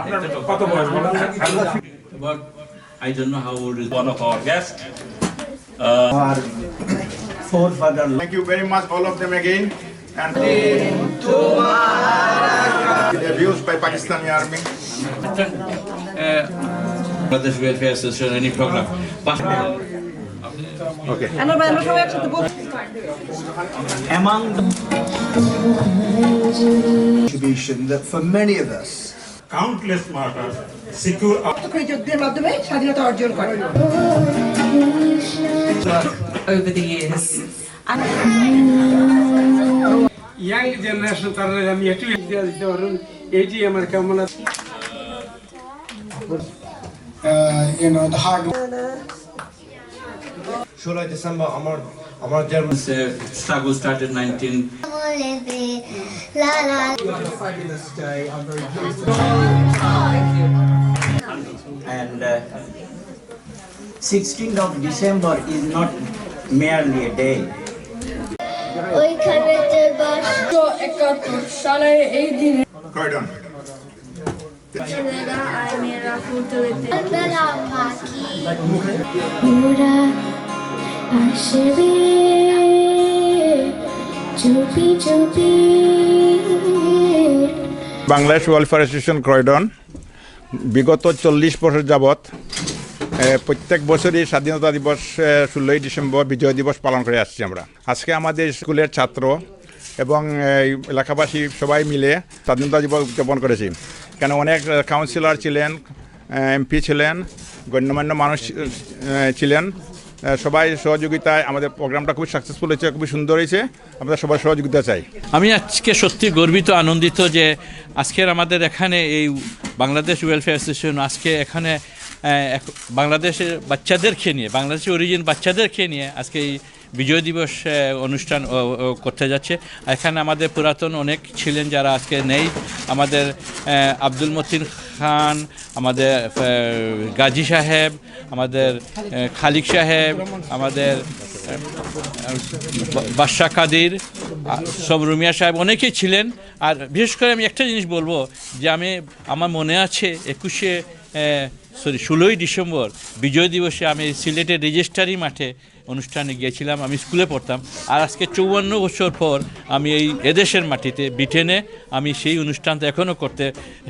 আপনার কত বয়স বলেন But I don't know how old is one of our guests. our forefather Thank you very much, all of them again. And abused by Pakistani army. Uh, Bangladesh Welfare Association, any program. But আমরা আমরা সবাই একসাথে বলছি among the contribution that for many of us countless martyrs secure যুদ্ধের মাধ্যমে স্বাধীনতা অর্জন করে। Over the years. Young generation তারা আমি একটু ইতিহাস দিতে পারুন। এইটি আমার কেমন আছে? You know, the hard ষোলোই ডিসেম্বর আমার আমার জন্ম this uh, struggle started 19 La la fabulous day. I'm very pleased. And uh, 16th of December is not merely a day. ওইখানেতে বস একাত্তর সালে এই দিনে আসবে চুপি চুপি বাংলাদেশ ওয়েলফেয়ার অ্যাসোসিয়েশন ক্রয়ডন বিগত চল্লিশ বছর যাবৎ প্রত্যেক বছরই স্বাধীনতা দিবস ষোলোই ডিসেম্বর বিজয় দিবস পালন করে আসছি আমরা। আজকে আমাদের স্কুলের ছাত্র এবং এলাকাবাসী সবাই মিলে স্বাধীনতা দিবস উদযাপন করেছি। কেন অনেক কাউন্সিলর ছিলেন এমপি ছিলেন, গণ্যমান্য মানুষ ছিলেন। সবাই সহযোগিতায় আমাদের প্রোগ্রামটা খুবই সাকসেসফুল হয়েছে, খুবই সুন্দর হয়েছে। আমরা সবাই সহযোগিতা চাই। আমি আজকে সত্যি গর্বিত, আনন্দিত যে আজকের আমাদের এখানে এই বাংলাদেশ ওয়েলফেয়ার অ্যাসোসিয়েশন আজকে এখানে বাংলাদেশের বাচ্চাদেরকে নিয়ে, বাংলাদেশের অরিজিন বাচ্চাদেরকে নিয়ে আজকে এই বিজয় দিবস অনুষ্ঠান করতে যাচ্ছে। এখানে আমাদের পুরাতন অনেক ছিলেন যারা আজকে নেই। আমাদের আব্দুল মতিন খান, আমাদের গাজী সাহেব, আমাদের খালিক সাহেব, আমাদের বাদশাহ বাদশা কাদির সব রুমিয়া সাহেব অনেকেই ছিলেন। আর বিশেষ করে আমি একটা জিনিস বলব যে আমি, আমার মনে আছে একুশে সরি, ষোলোই ডিসেম্বর বিজয় দিবসে আমি সিলেটের রেজিস্ট্রারি মাঠে অনুষ্ঠানে গিয়েছিলাম, আমি স্কুলে পড়তাম। আর আজকে চৌবান্ন বছর পর আমি এই এদেশের মাটিতে, ব্রিটেনে আমি সেই অনুষ্ঠানটা এখনও করতে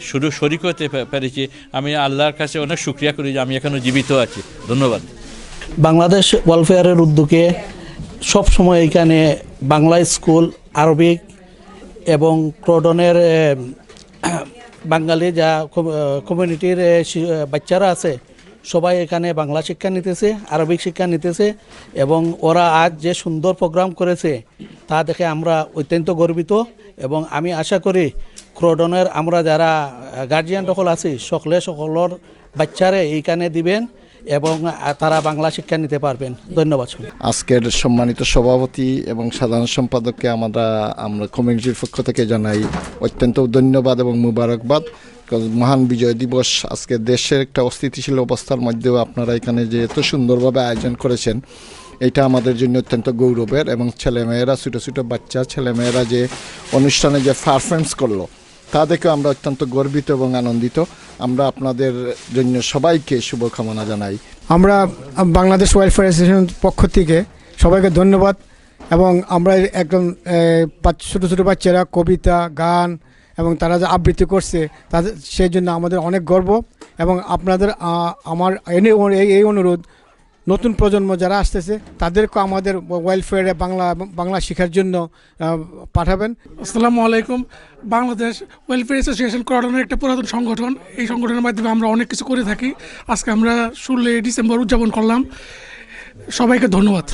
শুরু, শরিক হতে পেরেছি। আমি আল্লাহর কাছে অনেক শুক্রিয়া করি যে আমি এখনও জীবিত আছি। ধন্যবাদ। বাংলাদেশ ওয়েলফেয়ারের উদ্যোগে সব সময় এখানে বাংলা স্কুল আরবিক এবং ক্রোডনের বাঙালি যা কম- কমিউনিটির বাচ্চারা আছে, সবাই এখানে বাংলা শিক্ষা নিতেছে, আরবিক শিক্ষা নিতেছে এবং ওরা আজ যে সুন্দর প্রোগ্রাম করেছে, তা দেখে আমরা অত্যন্ত গর্বিত এবং আমি আশা করি ক্রোডনের আমরা যারা গার্জিয়ান সকল আছি, সকলে সকলের বাচ্চারে এইখানে দিবেন। এবং তারা বাংলা শিক্ষা নিতে পারবেন। ধন্যবাদ আজকের সম্মানিত সভাপতি এবং সাধারণ সম্পাদককে আমরা আমরা কমিউনিটির পক্ষ থেকে জানাই অত্যন্ত ধন্যবাদ এবং মুবারকবাদ। মহান বিজয় দিবস আজকে দেশের একটা অস্থিতিশীল অবস্থার মধ্যেও আপনারা এখানে যে এত সুন্দরভাবে আয়োজন করেছেন, এটা আমাদের জন্য অত্যন্ত গৌরবের এবং ছেলেমেয়েরা, ছোটো ছোটো বাচ্চা, ছেলেমেয়েরা যে অনুষ্ঠানে যে পারফরমেন্স করল তা দেখে আমরা অত্যন্ত গর্বিত এবং আনন্দিত। আমরা আপনাদের জন্য সবাইকে শুভকামনা জানাই। আমরা বাংলাদেশ ওয়েলফেয়ার অ্যাসোসিয়েশন পক্ষ থেকে সবাইকে ধন্যবাদ এবং আমরা একদম ছোটো ছোটো বাচ্চারা, কবিতা, গান এবং তারা যে আবৃত্তি করছে, তাদের, সেই জন্য আমাদের অনেক গর্ব এবং আপনাদের আমার এই অনুরোধ নতুন প্রজন্ম যারা আসতেছে তাদেরকে আমাদের ওয়েলফেয়ারে বাংলা বাংলা শেখার জন্য পাঠাবেন। আসসালামু আলাইকুম। বাংলাদেশ ওয়েলফেয়ার অ্যাসোসিয়েশন করানোর একটা পুরাতন সংগঠন। এই সংগঠনের মাধ্যমে আমরা অনেক কিছু করে থাকি। আজকে আমরা ষোলোই ডিসেম্বর উদযাপন করলাম। সবাইকে ধন্যবাদ।